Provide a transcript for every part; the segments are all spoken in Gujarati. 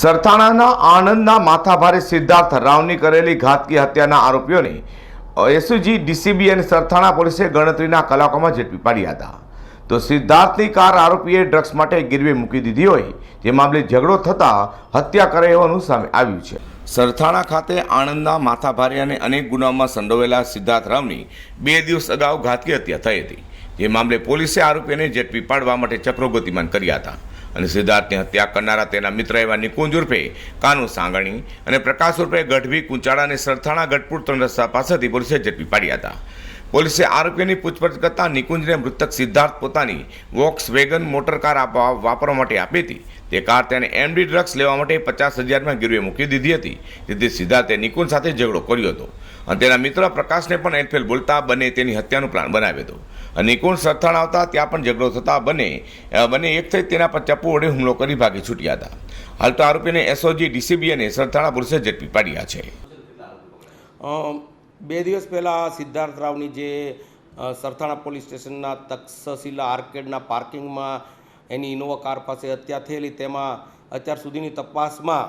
સરથાણાના આણંદના માથાભારે સિદ્ધાર્થ રાવની કરેલી ઘાતકી હત્યાના આરોપીઓને એસયુજી, ડીસીબી અને સરથાણા પોલીસે ગણતરીના કલાકોમાં ઝડપી પાડ્યા હતા. તો સિદ્ધાર્થની કાર આરોપીએ ડ્રગ્સ માટે ગીરવે મૂકી દીધી હોય, જે મામલે ઝઘડો થતાં હત્યા કરે હોવાનું સામે આવ્યું છે. સરથાણા ખાતે આણંદના માથાભારે અને અનેક ગુનાઓમાં સંડોવેલા સિદ્ધાર્થ રાવની બે દિવસ અગાઉ ઘાતકી હત્યા થઈ હતી, જે મામલે પોલીસે આરોપીને ઝડપી પાડવા માટે ચક્રો ગતિમાન કર્યા હતા. અને સિદ્ધાર્થની હત્યા કરનારા તેના મિત્ર એવા નિકુંજ ઉર્ફે કાનુ સાંગણી અને પ્રકાશ ઉર્ફે ગઢવી કુંચાળા અને સરથાણા ગઢપુર ત્રણ રસ્તા પાસેથી પોલીસે ઝડપી પાડ્યા હતા. પોલીસે આરોપીની પૂછપરછ કરતા નિકુંજને મૃતક સિદ્ધાર્થ પોતાની વોક્સ વેગન મોટર કાર આપવા વાપરવા માટે આપી હતી. તે કાર તેણે એમડી ડ્રગ્સ લેવા માટે પચાસ હજારમાં ગીરવે મૂકી દીધી હતી. જેથી સિદ્ધાર્થે નિકુંજ સાથે ઝઘડો કર્યો હતો. અને તેના મિત્ર પ્રકાશને પણ એનફેલ બોલતા બંને તેની હત્યાનું પ્લાન બનાવ્યો હતો. અને નિકુંજ સરથાણ આવતા ત્યાં પણ ઝઘડો થતા બંને બંને એક થઈ તેના પર ચપ્પુ વડે હુમલો કરી ભાગી છૂટ્યા હતા. હાલ તો આરોપીને એસઓજી ડીસીબી અને સરથાણા પોલીસે ઝડપી પાડ્યા છે. બે દિવસ પહેલાં સિદ્ધાર્થ રાવની જે સરથાણા પોલીસ સ્ટેશનના તક્ષશિલા આર્કેડના પાર્કિંગમાં એની ઇનોવા કાર પાસે હત્યા થયેલી, તેમાં અત્યાર સુધીની તપાસમાં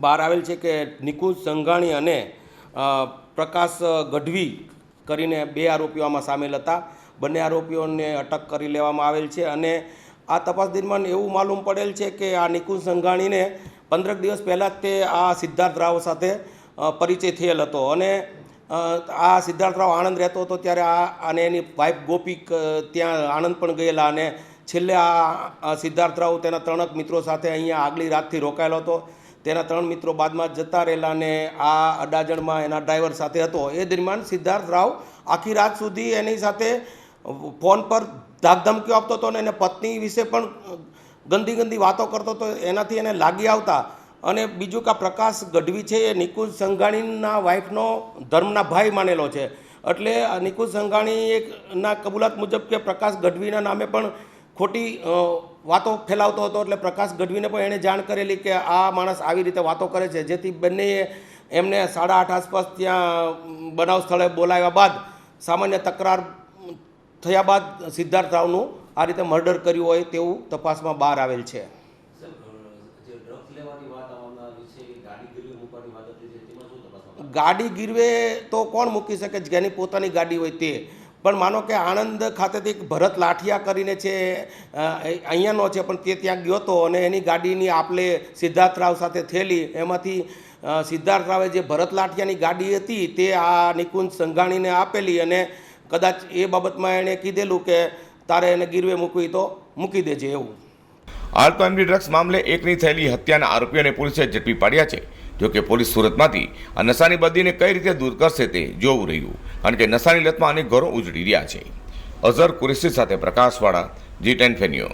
બહાર આવેલ છે કે નિકુંજ સંઘાણી અને પ્રકાશ ગઢવી કરીને બે આરોપીઓ આમાં સામેલ હતા. બંને આરોપીઓને અટક કરી લેવામાં આવેલ છે અને આ તપાસ દરમિયાન એવું માલુમ પડેલ છે કે આ નિકુંજ સંઘાણીને પંદરક દિવસ પહેલાં જ તે આ સિદ્ધાર્થ રાવ સાથે પરિચય થયેલ હતો. અને આ સિદ્ધાર્થ રાવ આણંદ રહેતો હતો ત્યારે આ, અને એની વાઇફ ગોપિક ત્યાં આણંદ પણ ગયેલા અને છેલ્લે આ સિદ્ધાર્થ રાવ તેના ત્રણક મિત્રો સાથે અહીંયા આગલી રાતથી રોકાયેલો હતો. તેના ત્રણ મિત્રો બાદમાં જતા રહેલા અને આ અડાજણમાં એના ડ્રાઈવર સાથે હતો. એ દરમિયાન સિદ્ધાર્થ રાવ આખી રાત સુધી એની સાથે ફોન પર ધાકધમકીઓ આપતો હતો અને એને પત્ની વિશે પણ ગંદી ગંદી વાતો કરતો હતો, એનાથી એને લાગી આવતા. અને બીજું કે પ્રકાશ ગઢવી છે એ નિકુંજ સંઘાણીના વાઇફનો ધર્મના ભાઈ માનેલો છે. એટલે નિકુંજ સંઘાણી એકના કબૂલાત મુજબ કે પ્રકાશ ગઢવીના નામે પણ ખોટી વાતો ફેલાવતો હતો. એટલે પ્રકાશ ગઢવીને પણ એણે જાણ કરેલી કે આ માણસ આવી રીતે વાતો કરે છે. જેથી બંનેએ એમને સાડા આઠ આસપાસ ત્યાં બનાવ સ્થળે બોલાવ્યા બાદ સામાન્ય તકરાર થયા બાદ સિદ્ધાર્થ રાવનું આ રીતે મર્ડર કર્યું હોય તેવું તપાસમાં બહાર આવેલ છે. ગાડી ગીરવે તો કોણ મૂકી શકે જેની પોતાની ગાડી હોય તે? પણ માનો કે આણંદ ખાતેથી એક ભરત લાઠિયા કરીને છે અહીંયાનો છે પણ તે ત્યાં ગયો હતો અને એની ગાડીની આપલે સિદ્ધાર્થ રાવ સાથે થયેલી એમાંથી સિદ્ધાર્થ રાવે જે ભરત લાઠિયાની ગાડી હતી તે આ નિકુંજ સંઘાણીને આપેલી અને કદાચ એ બાબતમાં એણે કીધેલું કે તારે એને ગીરવે મૂકવી તો મૂકી દેજે એવું. હાલ તો એમડી ડ્રગ્સ મામલે એકની થયેલી હત્યાના આરોપીઓને પોલીસે ઝડપી પાડ્યા છે. જોકે પોલીસ સુરતમાંથી આ નશાની બદીને કઈ રીતે દૂર કરશે તે જોવું રહ્યું, કારણ કે નશાની લતમાં અનેક ઘરો ઉજળી રહ્યા છે. અઝર કુરેશી સાથે પ્રકાશવાળા જી ટેન ફેન્યુ